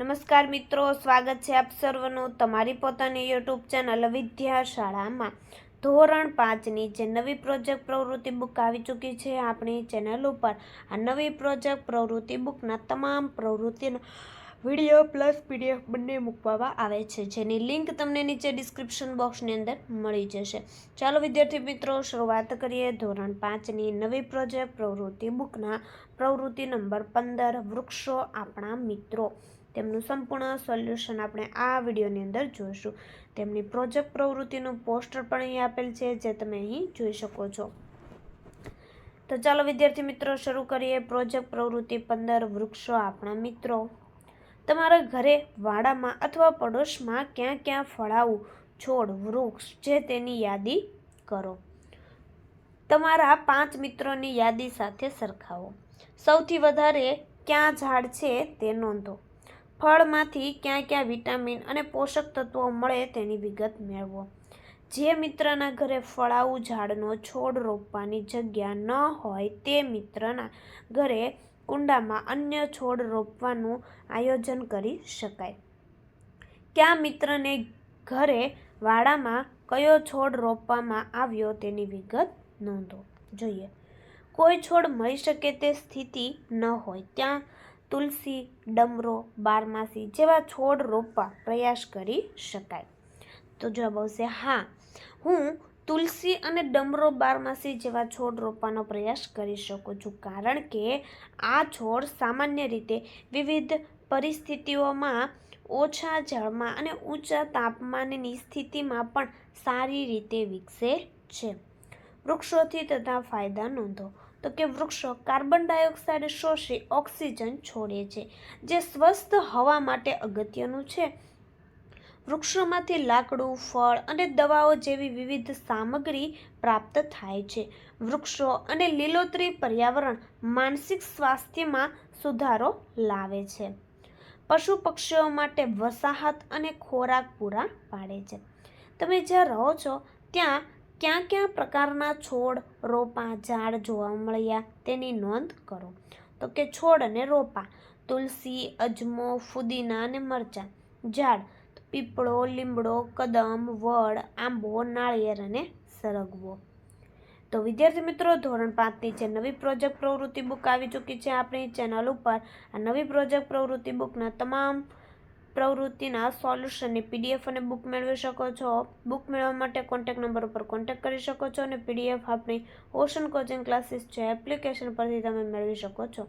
નમસ્કાર મિત્રો, સ્વાગત છે આપ સર્વનું તમારી પોતાની યુટ્યુબ ચેનલ વિદ્યા શાળામાં ધોરણ પાંચની જે નવી પ્રોજેક્ટ પ્રવૃત્તિ બુક આવી ચૂકી છે આપણી ચેનલ ઉપર, આ નવી પ્રોજેક્ટ પ્રવૃત્તિ બુકના તમામ પ્રવૃત્તિનો વીડિયો પ્લસ પીડીએફ બંને મૂકવામાં આવે છે, જેની લિંક તમને નીચે ડિસ્ક્રિપ્શન બોક્સની અંદર મળી જશે. ચાલો વિદ્યાર્થી મિત્રો, શરૂઆત કરીએ ધોરણ પાંચની નવી પ્રોજેક્ટ પ્રવૃત્તિ બુકના. પ્રવૃત્તિ નંબર પંદર, વૃક્ષો આપણા મિત્રો. તેમનું સંપૂર્ણ સોલ્યુશન આપણે આ વિડીયોની અંદર જોઈશું. તેમની પ્રોજેક્ટ પ્રવૃત્તિનું પોસ્ટર પણ અહીં આપેલ છે, જે તમે અહીં જોઈ શકો છો. તો ચાલો વિદ્યાર્થી મિત્રો, શરૂ કરીએ. પ્રોજેક્ટ પ્રવૃત્તિ પંદર, વૃક્ષો આપણા મિત્રો. તમારા ઘરે વાડામાં અથવા પડોશમાં ક્યાં ક્યાં ફળાવું, છોડ, વૃક્ષ છે તેની યાદી કરો. તમારા પાંચ મિત્રોની યાદી સાથે સરખાવો. સૌથી વધારે ક્યાં ઝાડ છે તે નોંધો. ફળમાંથી ક્યાં ક્યાં વિટામિન અને પોષક તત્વો મળે તેની વિગત મેળવો. જે મિત્રના ઘરે ફળાવું ઝાડનો છોડ રોપવાની જગ્યા ન હોય તે મિત્રના ઘરે કુંડામાં અન્ય છોડ રોપવાનું આયોજન કરી શકાય. કયા મિત્રને ઘરે વાડામાં કયો છોડ રોપવામાં આવ્યો તેની વિગત નોંધો. જોઈએ. કોઈ છોડ મળી શકે તે સ્થિતિ ન હોય. ત્યાં તુલસી, ડમરો, બારમાસી જેવા છોડ રોપવા પ્રયાસ કરી શકાય. તો જવાબ આવશે, હા, હું તુલસી અને ડમરો બારમાસી જેવા છોડ રોપવાનો પ્રયાસ કરી શકું છું. કારણ કે આ છોડ સામાન્ય રીતે વિવિધ પરિસ્થિતિઓમાં ઓછા જળમાં અને ઊંચા તાપમાનની સ્થિતિમાં પણ સારી રીતે વિકસે છે. વૃક્ષોથી તથા ફાયદા નોંધો. તો કે વૃક્ષો કાર્બન ડાયોક્સાઇડ શોષી ઓક્સિજન છોડે છે, જે સ્વસ્થ હવા માટે અગત્યનું છે. વૃક્ષોમાંથી લાકડું, ફળ અને દવાઓ જેવી વિવિધ સામગ્રી પ્રાપ્ત થાય છે. વૃક્ષો અને લીલોતરી પર્યાવરણ માનસિક સ્વાસ્થ્યમાં સુધારો લાવે છે. પશુ પક્ષીઓ માટે વસાહત અને ખોરાક પૂરા પાડે છે. તમે જ્યાં રહો છો, ત્યાં ક્યાં ક્યાં પ્રકારના છોડ, રોપા, ઝાડ જોવા મળ્યા તેની નોંધ કરો. તો કે છોડ અને રોપા, તુલસી, અજમો, ફુદીના અને મરચાં, ઝાડ પીપળો, લીમડો, કદમ, વડ, આંબો, નાળિયેર અને સરગવો. તો વિદ્યાર્થી મિત્રો, ધોરણ પાંચની જે નવી પ્રોજેક્ટ પ્રવૃત્તિ બુક આવી ચૂકી છે આપણી ચેનલ ઉપર, આ નવી પ્રોજેક્ટ પ્રવૃત્તિ બુકના તમામ પ્રવૃત્તિના સોલ્યુશનની પીડીએફ અને બુક મેળવી શકો છો. બુક મેળવવા માટે કોન્ટેક્ટ નંબર ઉપર કોન્ટેક્ટ કરી શકો છો અને પીડીએફ આપણી ઓશન કોચિંગ ક્લાસીસ છે, એપ્લિકેશન પરથી તમે મેળવી શકો છો.